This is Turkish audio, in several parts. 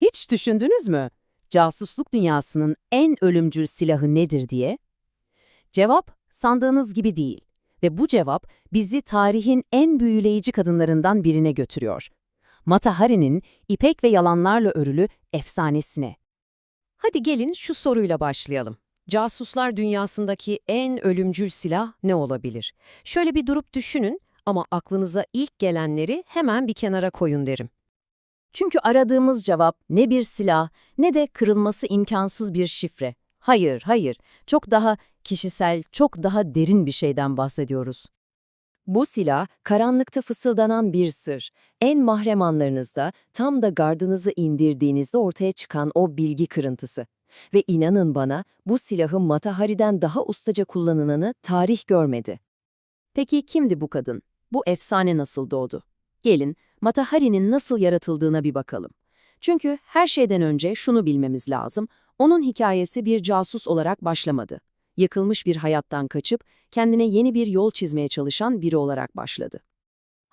Hiç düşündünüz mü? Casusluk dünyasının en ölümcül silahı nedir diye? Cevap sandığınız gibi değil. Ve bu cevap bizi tarihin en büyüleyici kadınlarından birine götürüyor. Mata Hari'nin ipek ve yalanlarla örülü efsanesine. Hadi gelin şu soruyla başlayalım. Casuslar dünyasındaki en ölümcül silah ne olabilir? Şöyle bir durup düşünün ama aklınıza ilk gelenleri hemen bir kenara koyun derim. Çünkü aradığımız cevap ne bir silah ne de kırılması imkansız bir şifre. Hayır, hayır. Çok daha kişisel, çok daha derin bir şeyden bahsediyoruz. Bu silah karanlıkta fısıldanan bir sır. En mahrem anlarınızda, tam da gardınızı indirdiğinizde ortaya çıkan o bilgi kırıntısı. Ve inanın bana, bu silahın Matahari'den daha ustaca kullanılanı tarih görmedi. Peki kimdi bu kadın? Bu efsane nasıl doğdu? Gelin, Mata Hari'nin nasıl yaratıldığına bir bakalım. Çünkü her şeyden önce şunu bilmemiz lazım, onun hikayesi bir casus olarak başlamadı. Yıkılmış bir hayattan kaçıp kendine yeni bir yol çizmeye çalışan biri olarak başladı.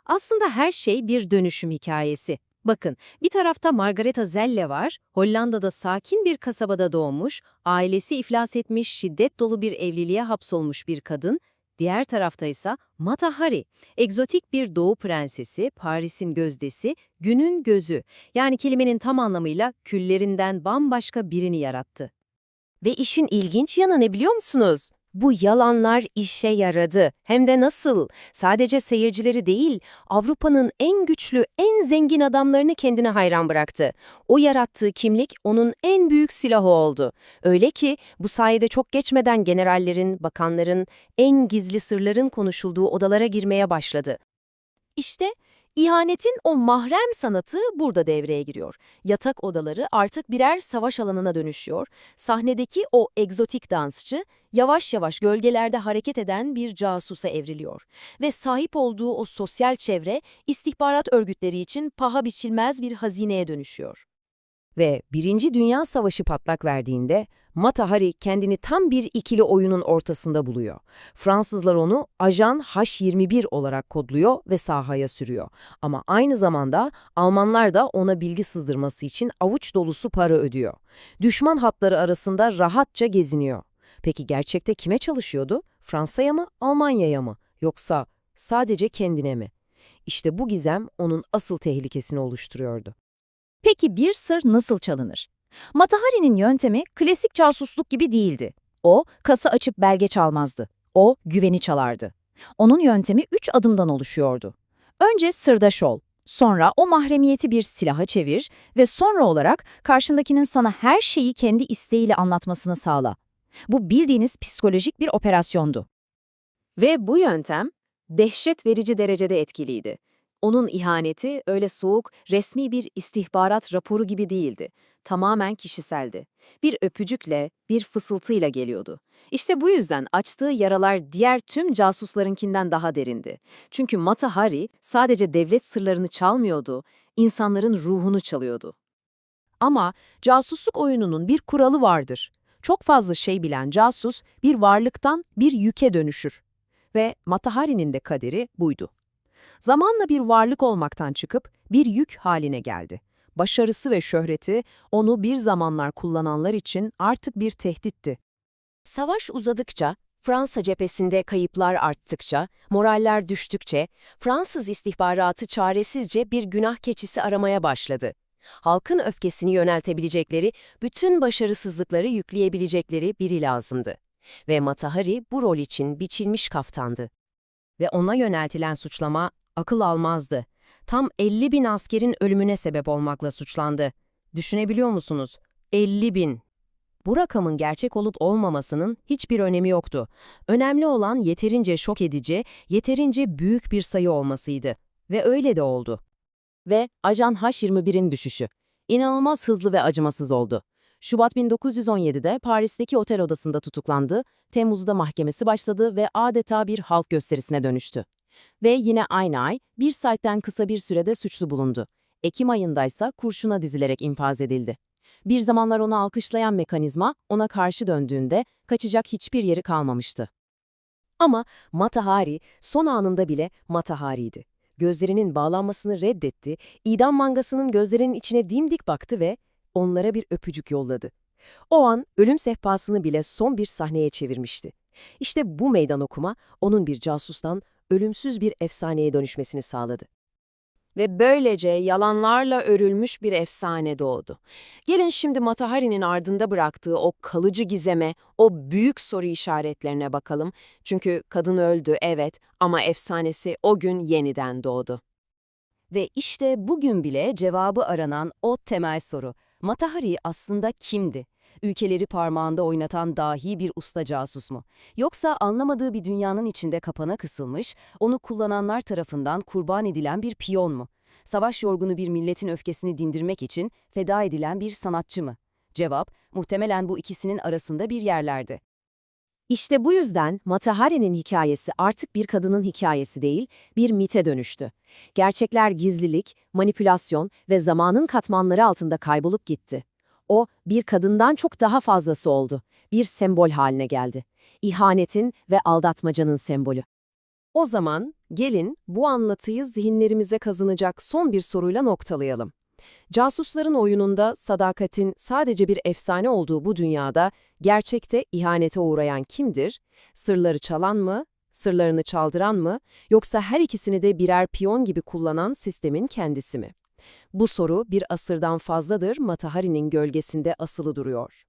Aslında her şey bir dönüşüm hikayesi. Bakın, bir tarafta Margareta Zelle var, Hollanda'da sakin bir kasabada doğmuş, ailesi iflas etmiş, şiddet dolu bir evliliğe hapsolmuş bir kadın, diğer tarafta ise Mata Hari, egzotik bir doğu prensesi, Paris'in gözdesi, günün gözü, yani kelimenin tam anlamıyla küllerinden bambaşka birini yarattı. Ve işin ilginç yanı ne biliyor musunuz? Bu yalanlar işe yaradı. Hem de nasıl? Sadece seyircileri değil, Avrupa'nın en güçlü, en zengin adamlarını kendine hayran bıraktı. O yarattığı kimlik onun en büyük silahı oldu. Öyle ki bu sayede çok geçmeden generallerin, bakanların, en gizli sırların konuşulduğu odalara girmeye başladı. İşte İhanetin o mahrem sanatı burada devreye giriyor. Yatak odaları artık birer savaş alanına dönüşüyor. Sahnedeki o egzotik dansçı yavaş yavaş gölgelerde hareket eden bir casusa evriliyor. Ve sahip olduğu o sosyal çevre istihbarat örgütleri için paha biçilmez bir hazineye dönüşüyor. Ve Birinci Dünya Savaşı patlak verdiğinde Mata Hari kendini tam bir ikili oyunun ortasında buluyor. Fransızlar onu Ajan H-21 olarak kodluyor ve sahaya sürüyor. Ama aynı zamanda Almanlar da ona bilgi sızdırması için avuç dolusu para ödüyor. Düşman hatları arasında rahatça geziniyor. Peki gerçekte kime çalışıyordu? Fransa'ya mı, Almanya'ya mı? Yoksa sadece kendine mi? İşte bu gizem onun asıl tehlikesini oluşturuyordu. Peki bir sır nasıl çalınır? Matahari'nin yöntemi klasik casusluk gibi değildi. O, kasa açıp belge çalmazdı. O, güveni çalardı. Onun yöntemi üç adımdan oluşuyordu. Önce sırdaş ol, sonra o mahremiyeti bir silaha çevir ve sonra olarak karşındakinin sana her şeyi kendi isteğiyle anlatmasını sağla. Bu bildiğiniz psikolojik bir operasyondu. Ve bu yöntem dehşet verici derecede etkiliydi. Onun ihaneti öyle soğuk, resmi bir istihbarat raporu gibi değildi. Tamamen kişiseldi. Bir öpücükle, bir fısıltıyla geliyordu. İşte bu yüzden açtığı yaralar diğer tüm casuslarınkinden daha derindi. Çünkü Mata Hari sadece devlet sırlarını çalmıyordu, insanların ruhunu çalıyordu. Ama casusluk oyununun bir kuralı vardır. Çok fazla şey bilen casus bir varlıktan bir yüke dönüşür. Ve Matahari'nin de kaderi buydu. Zamanla bir varlık olmaktan çıkıp bir yük haline geldi. Başarısı ve şöhreti onu bir zamanlar kullananlar için artık bir tehditti. Savaş uzadıkça, Fransa cephesinde kayıplar arttıkça, moraller düştükçe, Fransız istihbaratı çaresizce bir günah keçisi aramaya başladı. Halkın öfkesini yöneltebilecekleri, bütün başarısızlıkları yükleyebilecekleri biri lazımdı. Ve Matahari bu rol için biçilmiş kaftandı. Ve ona yöneltilen suçlama akıl almazdı. Tam 50 bin askerin ölümüne sebep olmakla suçlandı. Düşünebiliyor musunuz? 50 bin. Bu rakamın gerçek olup olmamasının hiçbir önemi yoktu. Önemli olan yeterince şok edici, yeterince büyük bir sayı olmasıydı. Ve öyle de oldu. Ve Ajan H-21'in düşüşü. İnanılmaz hızlı ve acımasız oldu. Şubat 1917'de Paris'teki otel odasında tutuklandı, Temmuz'da mahkemesi başladı ve adeta bir halk gösterisine dönüştü. Ve yine aynı ay bir saatten kısa bir sürede suçlu bulundu. Ekim ayındaysa kurşuna dizilerek infaz edildi. Bir zamanlar onu alkışlayan mekanizma ona karşı döndüğünde kaçacak hiçbir yeri kalmamıştı. Ama Matahari son anında bile Matahari'ydi. Gözlerinin bağlanmasını reddetti, idam mangasının gözlerinin içine dimdik baktı ve onlara bir öpücük yolladı. O an ölüm sehpasını bile son bir sahneye çevirmişti. İşte bu meydan okuma onun bir casustan ölümsüz bir efsaneye dönüşmesini sağladı. Ve böylece yalanlarla örülmüş bir efsane doğdu. Gelin şimdi Mata Hari'nin ardında bıraktığı o kalıcı gizeme, o büyük soru işaretlerine bakalım. Çünkü kadın öldü evet ama efsanesi o gün yeniden doğdu. Ve işte bugün bile cevabı aranan o temel soru. Matahari aslında kimdi? Ülkeleri parmağında oynatan dahi bir usta casus mu? Yoksa anlamadığı bir dünyanın içinde kapana kısılmış, onu kullananlar tarafından kurban edilen bir piyon mu? Savaş yorgunu bir milletin öfkesini dindirmek için feda edilen bir sanatçı mı? Cevap, muhtemelen bu ikisinin arasında bir yerlerde. İşte bu yüzden Matahari'nin hikayesi artık bir kadının hikayesi değil, bir mite dönüştü. Gerçekler gizlilik, manipülasyon ve zamanın katmanları altında kaybolup gitti. O, bir kadından çok daha fazlası oldu. Bir sembol haline geldi. İhanetin ve aldatmacanın sembolü. O zaman gelin bu anlatıyı zihinlerimize kazınacak son bir soruyla noktalayalım. Casusların oyununda sadakatin sadece bir efsane olduğu bu dünyada gerçekte ihanete uğrayan kimdir? Sırları çalan mı? Sırlarını çaldıran mı? Yoksa her ikisini de birer piyon gibi kullanan sistemin kendisi mi? Bu soru bir asırdan fazladır Matahari'nin gölgesinde asılı duruyor.